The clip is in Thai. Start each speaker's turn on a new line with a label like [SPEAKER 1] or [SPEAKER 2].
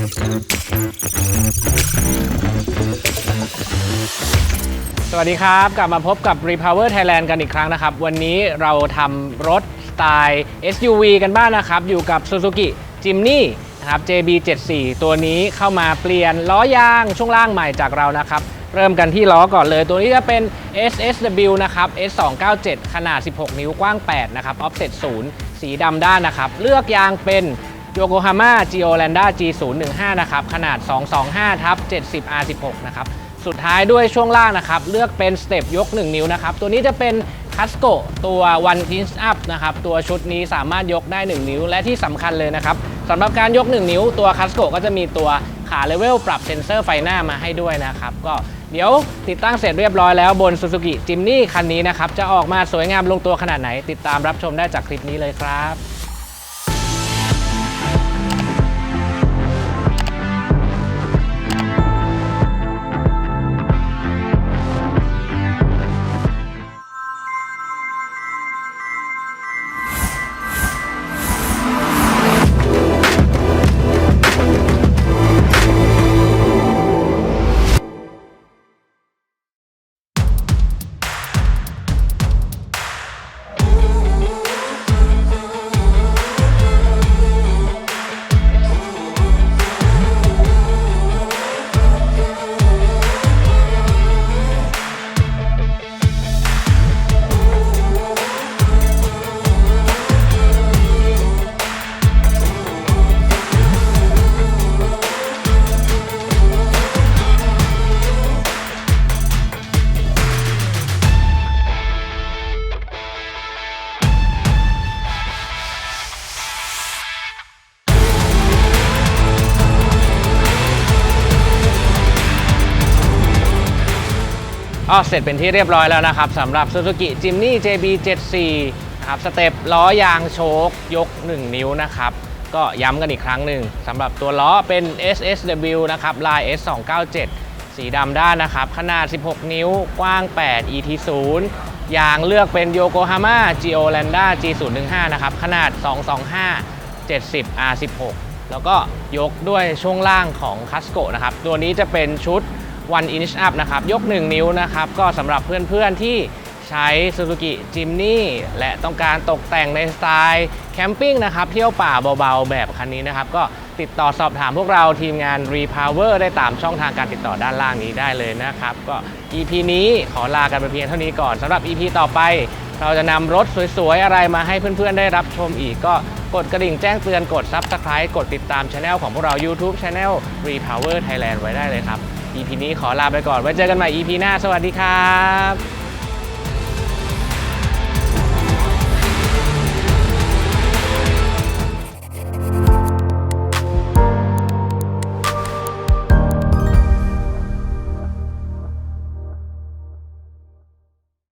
[SPEAKER 1] สวัสดีครับ กลับมาพบกับ Repower Thailand กันอีกครั้งนะครับ วันนี้เราทำรถสไตล์ SUV กันบ้างนะครับ อยู่กับ Suzuki Jimny นะครับ JB74 ตัวนี้เข้ามาเปลี่ยนล้อยางช่วงล่างใหม่จากเรานะครับ เริ่มกันที่ล้อก่อนเลย ตัวนี้จะเป็น SSW นะครับ S297 ขนาด 16 นิ้วกว้าง 8 นะครับ offset 0 สีดำด้านนะครับ เลือกยางเป็น Yokohama Geolanda G015 นะครับ ขนาด 225ทับ70 R16 นะครับ สุดท้ายด้วยช่วงล่างนะครับ เลือกเป็นสเต็ปยก 1 นิ้วนะครับ ตัวนี้จะเป็นคัสโกตัว one inch up นะครับ ตัวชุดนี้สามารถยกได้ 1 นิ้ว และที่สำคัญเลยนะครับสำหรับการยก 1 นิ้ว ตัวคัสโกก็จะมีตัวขาเลเวลปรับเซ็นเซอร์ไฟหน้ามาให้ด้วยนะครับ ก็เดี๋ยวติดตั้งเสร็จเรียบร้อยแล้วบน Suzuki Jimny คันนี้นะครับ จะออกมาสวยงามลงตัวขนาดไหน ติดตามรับชมได้จากคลิปนี้เลยครับ ก็เสร็จเป็นที่เรียบร้อยแล้วนะครับสำหรับ Suzuki Jimny JB74 นะครับสเต็ปล้อยางโชคยก 1 นิ้วนะครับก็ย้ำกันอีกครั้งหนึ่งสำหรับตัวล้อเป็น SSW นะครับลาย S297 สีดำด้านนะครับ ขนาด 16 นิ้วกว้าง 8 ET0 ยางเลือกเป็น Yokohama Geolanda G015 นะครับ ขนาด 225 70 R16 แล้วก็ยกด้วยช่วงล่างของ Casco นะครับ ตัวนี้จะเป็นชุด 1 inch up นะครับ ยก 1 นิ้วนะครับ ก็สำหรับเพื่อนๆที่ใช้ Suzuki Jimny และต้องการตกแต่งในสไตล์แคมปิ้งนะครับ เที่ยวป่าเบาๆ แบบคันนี้นะครับ ก็ติดต่อสอบถามพวกเราทีมงาน Repower ได้ตามช่องทางการติดต่อด้านล่างนี้ได้เลยนะครับ ก็ EP นี้ขอลากันไปเพียงเท่านี้ก่อนสำหรับ EP ต่อไป เราจะนำรถสวยๆ อะไรมาให้เพื่อนๆ ได้รับชมอีกก็กดกระดิ่งแจ้งเตือนกด Subscribe กดติดตามช anel ของพวกเรา YouTube Channel Repower Thailand ไว้ได้เลยครับ EP นี้ขอลาไปก่อนไว้เจอกันใหม่ EP หน้าสวัสดีครับ